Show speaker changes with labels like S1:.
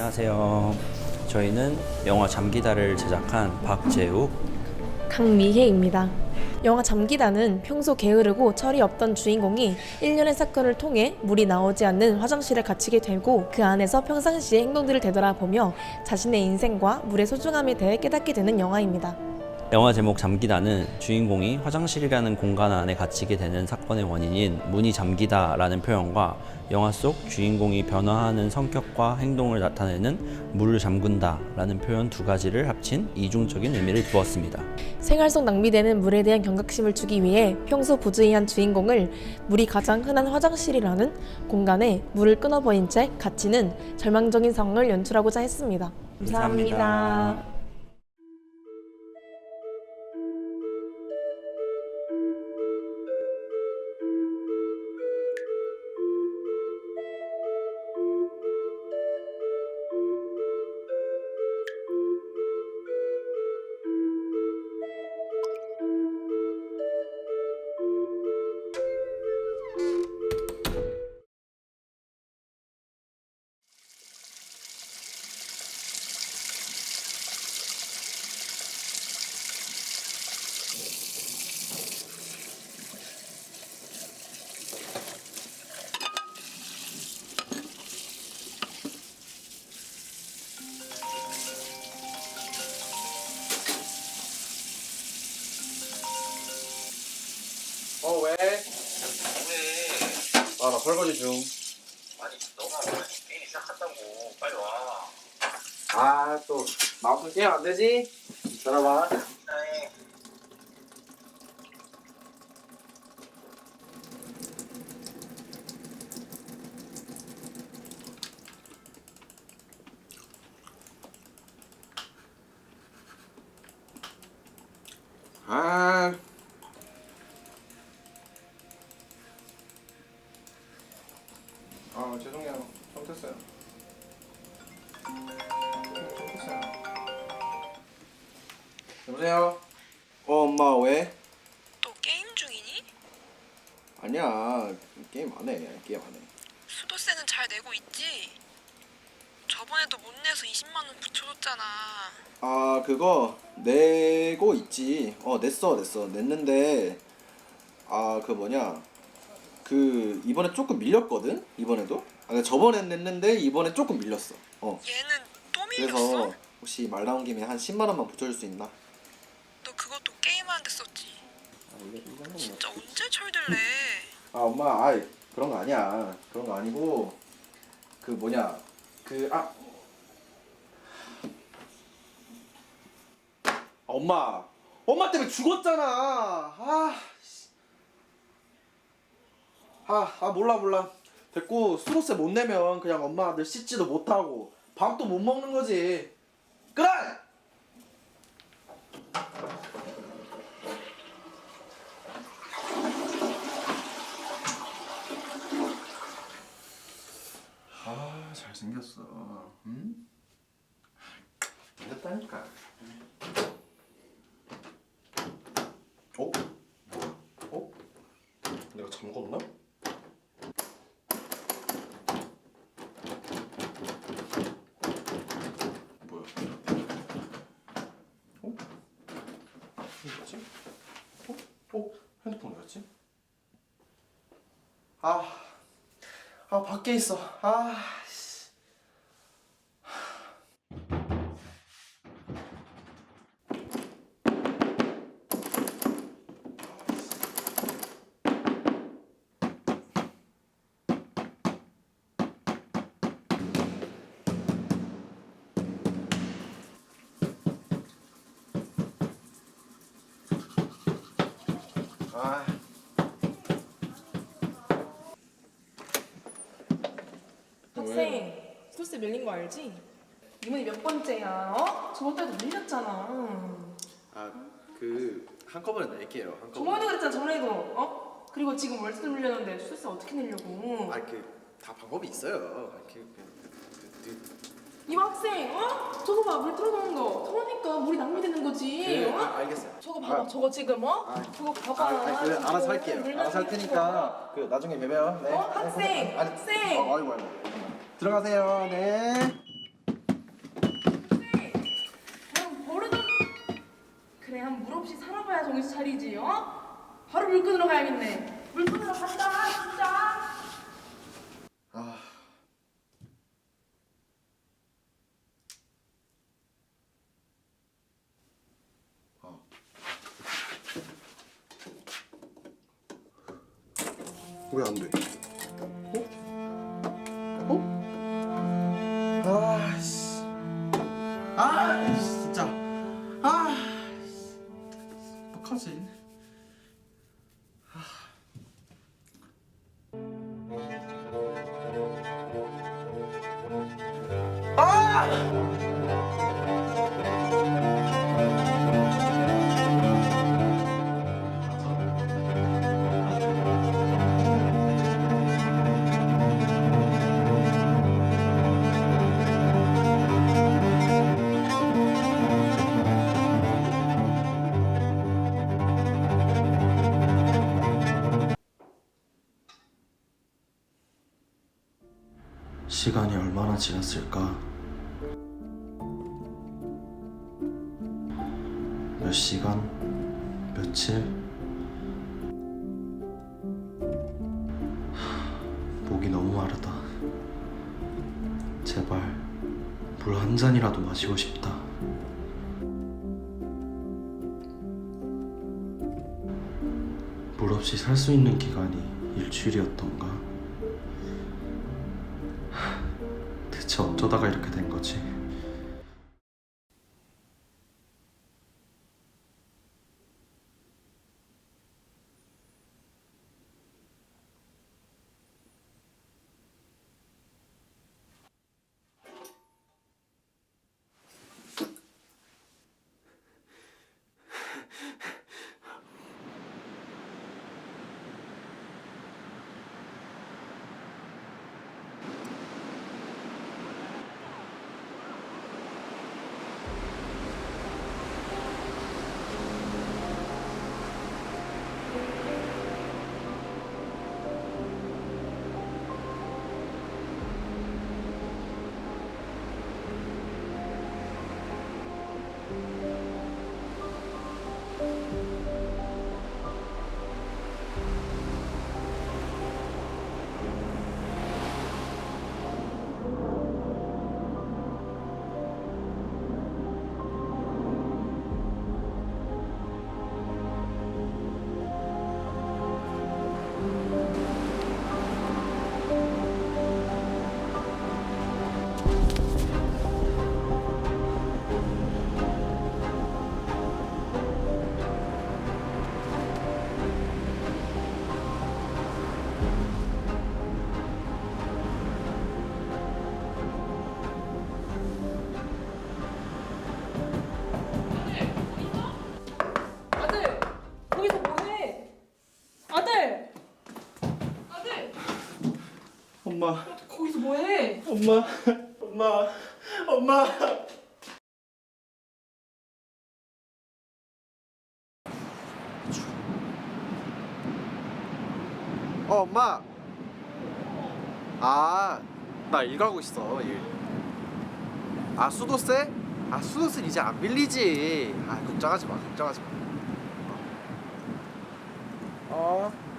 S1: 안녕하세요. 저희는 영화 잠기다를 제작한 박재욱,
S2: 강미혜입니다. 영화 잠기다는 평소 게으르고 철이 없던 주인공이 일련의 사건을 통해 물이 나오지 않는 화장실에 갇히게 되고 그 안에서 평상시의 행동들을 되돌아보며 자신의 인생과 물의 소중함에 대해 깨닫게 되는 영화입니다.
S1: 영화 제목 잠기다는 주인공이 화장실이라는 공간 안에 갇히게 되는 사건의 원인인 문이 잠기다라는 표현과 영화 속 주인공이 변화하는 성격과 행동을 나타내는 물을 잠근다라는 표현 두 가지를 합친 이중적인 의미를 두었습니다.
S2: 생활 속 낭비되는 물에 대한 경각심을 주기 위해 평소 부주의한 주인공을 물이 가장 흔한 화장실이라는 공간에 물을 끊어버린 채 갇히는 절망적인 상황을 연출하고자 했습니다. 감사합니다.
S1: 감사합니다.
S3: 설거지 중.
S4: 아니 너가 게임 시작한다고 빨리 와.
S3: 아 또 마음껏 게임 안 되지? 들어봐.
S4: 아이
S3: 아. 죄송해요. 잘못했어요. 잘못했어요. 여보세요. 어 엄마 왜?
S5: 너 게임 중이니?
S3: 아니야 게임 안 해. 게임 안 해.
S5: 수도세는 잘 내고 있지? 저번에도 못 내서 20만 원 붙여줬잖아.
S3: 아 그거 내고 있지. 어 냈어 냈어 냈는데 아 그 뭐냐 그 이번에 조금 밀렸거든 이번에도. 아 저번엔 냈는데 이번에 조금 밀렸어. 어
S5: 얘는 또 밀렸어?
S3: 그래서 혹시 말 나온 김에 한 10만 원만 붙여줄 수 있나?
S5: 너 그것도 게임하는데 썼지? 진짜 언제 철들래?
S3: 아 엄마 아이 그런 거 아니야 그런 거 아니고 그 뭐냐 그 아 엄마 엄마 때문에 죽었잖아 아, 씨. 아, 아 몰라 몰라 됐고 수로세 못 내면 그냥 엄마 늘 씻지도 못하고 밥도 못 먹는 거지 그래 아 잘생겼어 응? 잘했다니까 어? 어? 내가 잠궜나? 뭐야? 어? 어디갔지? 어? 어? 핸드폰 어디갔지? 아, 아 밖에 있어. 아, 씨. 아.
S2: 학생, 수도세 밀린 거 알지? 이번이 몇 번째야? 어? 저번 달도 밀렸잖아.
S3: 아, 그 한꺼번에 낼게요. 한꺼번에.
S2: 저번에도 그랬잖아, 저번에도. 어? 그리고 지금 월세도 밀렸는데 수도세 어떻게 내려고?
S3: 아, 그다 방법이 있어요. 그, 그, 그, 그,
S2: 이 학생, 어? 저거 봐, 물 틀어놓은 거. 그러니까 물이 낭비되는 거지.
S3: 그,
S2: 어?
S3: 아, 알겠어요.
S2: 저거 봐봐,
S3: 아,
S2: 저거 지금 어?
S3: 아,
S2: 저거 봐봐.
S3: 아, 아, 그 알아서 할게요.
S2: 물
S3: 알아서 할 테니까 그 나중에 뵈봬요. 네.
S2: 어? 학생,
S3: 아니,
S2: 학생.
S3: 어, 아이고 아이고. 들어가세요. 네.
S6: 그냥 버릇은 그래 한 물 없이 살아봐야 정신 차리지 어? 바로 물 끊으러 가야겠네 물 끊으러 간다 진짜
S3: 아. 아. 왜안 돼? 시간이 얼마나 지났을까? 몇 시간? 며칠? 하, 목이 너무 마르다. 제발 물 한 잔이라도 마시고 싶다. 물 없이 살 수 있는 기간이 일주일이었던가? 대체 어쩌다가 이렇게 된 거지? 엄마, 엄마, 엄마. 어, 엄마. 아, 나일 가고 있어, 일. 아, 수도세? 아, 수도세 이제 안 빌리지. 아, 걱정하지 마, 걱정하지 마. 어.